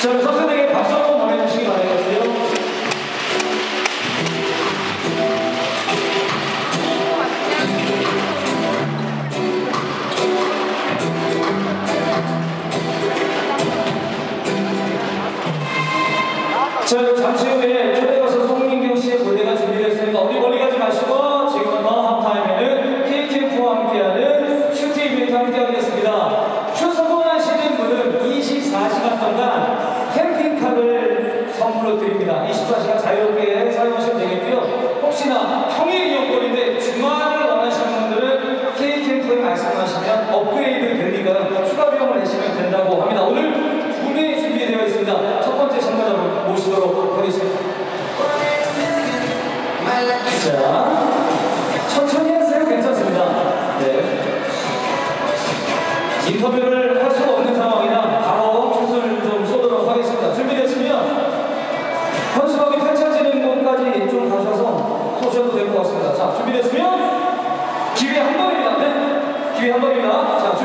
저는 선생님에게 박수 한번 보내주시기 바라겠어요. 저 잠시 후에 초대 가수 송민경 씨의 무대가 준비됐으니까 어디 멀리 가지 마시고 지금은 더 핫타임에는 KTF와 함께하는 슈티 이벤트 함께하겠습니다. 슈 성공하시는 분은 24시간 동안 선물로 드립니다. 24시간 자유롭게 사용하시면 되겠고요. 혹시나 평일 이용권인데 주말을 원하시는 분들은 K캠프에 말씀하시면 업그레이드 되니까 추가 비용을 내시면 된다고 합니다. 오늘 두 분이 준비되어 있습니다. 첫 번째 참가자분 모시도록 하겠습니다. 자, 천천히 하세요. 괜찮습니다. 네. 인터뷰를 할수 기회 한 번입니다. 네. 기회 한 번입니다. 자,